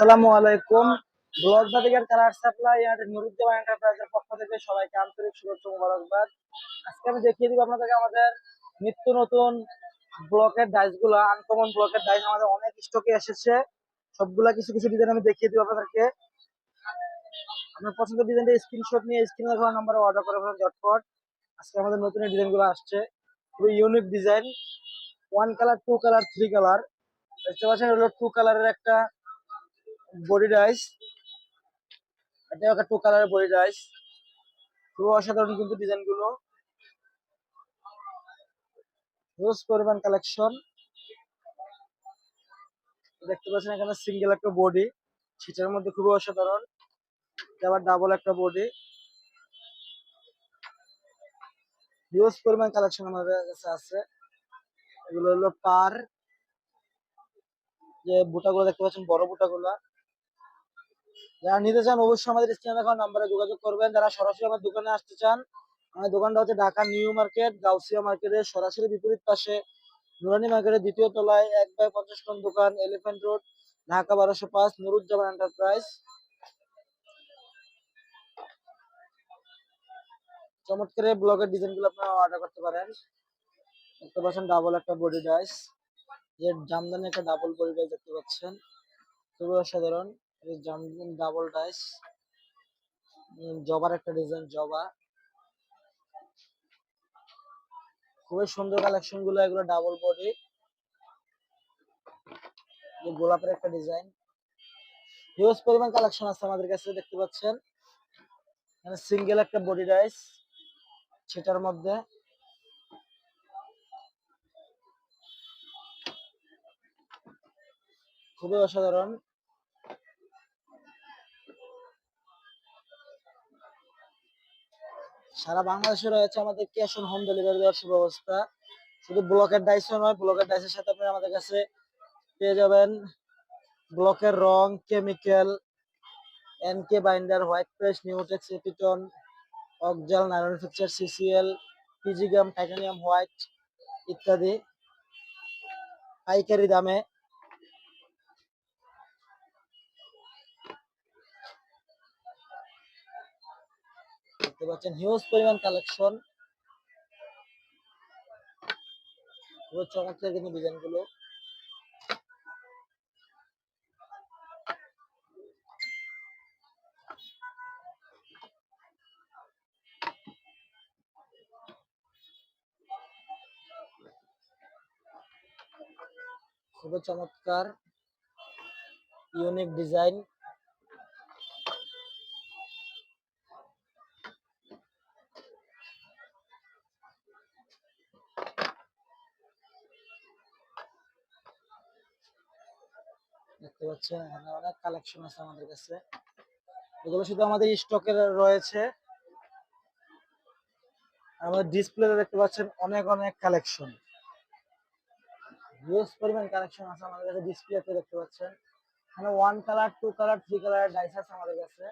আসসালামু আলাইকুম। ব্লক বাদিকার কালার সাপ্লাই এন্ড নুরুজ্জামান এন্টারপ্রাইজের পক্ষ থেকে সবাইকে আন্তরিক শুভেচ্ছা মোবারকবাদ। আজকে আমি দেখিয়ে দিব আপনাদেরকে আমাদের নিত্য নতুন ব্লকের ডাইসগুলো আনকমন ব্লকের ডাইস আমাদের অনেক স্টকে এসেছে। সবগুলা কিছু কিছু ডিজাইন আমি দেখিয়ে দিব আপনাদেরকে। আপনার পছন্দের ডিজাইনটা স্ক্রিনশট নিয়ে স্ক্রিনে দেওয়া নাম্বারে অর্ডার করে ফেলেন ঝটপট। আজকে আমাদের নতুন ডিজাইনগুলো আসছে। খুবই unique design one colour two colour three colour দেখতে পাচ্ছেন হলো টু কালারের একটা বডি রাইস এটা একটা টু কালারের বডি রাইস খুব অসাধারণ কিন্তু ডিজাইনগুলো। হিউজ পরিমাণ কালেকশন দেখতে পাচ্ছেন এখানে সিঙ্গেল একটা বডি, সেটার মধ্যে খুবই অসাধারণ। আবার ডাবল একটা বডি। হিউজ পরিমাণ কালেকশন আমাদের কাছে আছে। এগুলো হলো পার। যে বুটাগুলো দেখতে পাচ্ছেন, বড় বুটাগুলা। যারা নিতে চান অবশ্যই আমাদের স্ক্রিনে দেখা নাম্বারে যোগাযোগ করবেন। যারা সরাসরি আমার দোকানে আসতে চান, আমার দোকানটা হচ্ছে ঢাকা নিউ মার্কেট, গাউসিয়া মার্কেটের সরাসরি বিপরীত পাশে নুরানি মার্কেটের দ্বিতীয় তলায় এক বাই পঞ্চাশ টন দোকান এলিফ্যান্ট রোড ঢাকা বারোশো পাঁচ, নুরুজ্জামান এন্টারপ্রাইজ চমৎকার ব্লগের ডিজাইনগুলো আপনারা অর্ডার করতে পারেন। দেখতে পাচ্ছেন ডাবল একটা বডি ডাইস যে জামদানি একটা ডাবল বডি ডাইস দেখতে পাচ্ছেন। খুবই অসাধারণ। Jamdani double dyes. জবার একটা ডিজাইন জবা। খুবই সুন্দর কালেকশনগুলো, এগুলো ডাবল বডি গোলাপের একটা ডিজাইন হিউজ পরিমাণ কালেকশন আছে আমাদের কাছে, দেখতে পাচ্ছেন? এখানে সিঙ্গেল একটা বডি রাইস সেটার মধ্যে। খুবই অসাধারণ। সারা বাংলাদেশে রয়েছে আমাদের ক্যাশ অন হোম ডেলিভারি দেওয়ার সুব্যবস্থা। শুধু ব্লকের ডাইসও নয় ব্লকের ডাইসের সাথে আপনি আমাদের কাছে পেয়ে যাবেন ব্লকের রং chemical NK binder white press Newtex এপিটন অকজাল নাইলন ফিক্সার সিসিএল পিজিগাম টাইটানিয়াম হোয়াইট ইত্যাদি। পাইকারি দামে দেখতে পাচ্ছেন হিউজ পরিমাণ কালেকশন চমৎকার কিন্তু ডিজাইনগুলো খুবই চমৎকার ইউনিক ডিজাইন দেখতে পাচ্ছেন, এখানে অনেক কালেকশন আছে আমাদের কাছে। এগুলো শুধু আমাদের স্টকের রয়েছে। আমাদের ডিসপ্লে দেখতে পাচ্ছেন অনেক অনেক কালেকশন হিউজ পরিমাণ কালেকশন আছে আমাদের কাছে ডিসপ্লেতে দেখতে পাচ্ছেন। এখানে one colour two colour three colour dyes আমাদের কাছে।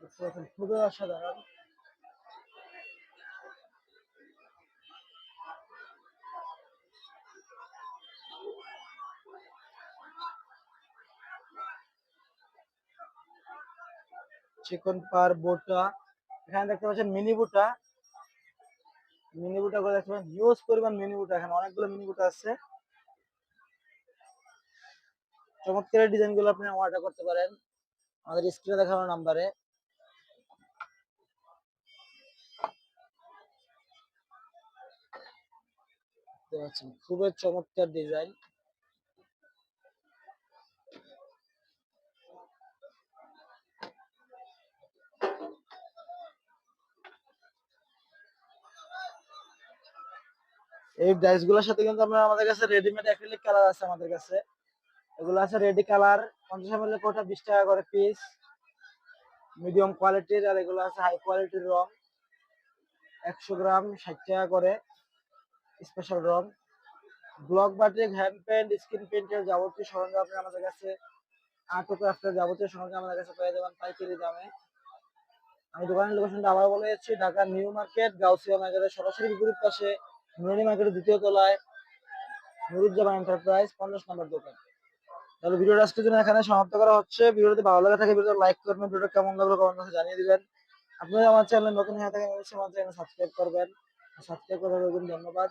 দেখতে পাচ্ছেন, খুবই অসাধারণ। চিকন পার বোটা। এখানে দেখতে পাচ্ছেন মিনি বুটা। মিনি বুটা করে দেখতে পাচ্ছেন। হিউজ পরিমাণ মিনি বুটা। এখানে অনেকগুলো মিনি বুটা আছে। চমৎকার ডিজাইনগুলো আপনি অর্ডার করতে পারেন। আমাদের স্ক্রিনে দেখানো নাম্বারে। দেখতে পাচ্ছেন, খুবই চমৎকার ডিজাইন। এই ডাইসগুলোর সাথে কিন্তু আপনার আমাদের কাছে রেডিমেড অ্যাক্রিলিক কালার আছে আমাদের কাছে। এগুলো আছে রেডি কালার পঞ্চাশ এম কোটা বিশ টাকা করে পিস মিডিয়াম কোয়ালিটির আর এগুলো আছে হাই কোয়ালিটির রং। একশো গ্রাম, ষাট টাকা করে স্পেশাল রং। Block batik hand paint screen পেন্টের যাবতীয় সরঞ্জাম আপনি আমাদের কাছে আর্ট ও ক্রাফটের যাবতীয় সরঞ্জাম আমাদের কাছে পেয়ে যাবেন পাইকারি দামে। আমি দোকানের লোকেশনটা আবার বলে যাচ্ছি ঢাকা নিউ মার্কেট, গাউসিয়া মার্কেটের সরাসরি বিপরীত পাশে। নুরানি মার্কেটের দ্বিতীয় তলায় নুরুজ্জামান এন্টারপ্রাইজ পঞ্চাশ নম্বর দোকান। তাহলে ভিডিওটা আজকের জন্য এখানে সমাপ্ত করা হচ্ছে। ভিডিওটি ভালো লাগে থাকে ভিডিওটা লাইক করবেন, ভিডিওটা কেমন লাগল কমেন্ট বক্সে জানিয়ে দিবেন। আপনারা আমার চ্যানেল নতুন হয়ে থাকেন, অবশ্যই আমার চ্যানেল সাবস্ক্রাইব করবেন। সাবস্ক্রাইব করার জন্য ধন্যবাদ।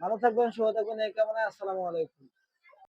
ভালো থাকবেন, সুস্থ থাকবেন, এই কামনায় আসসালামু আলাইকুম।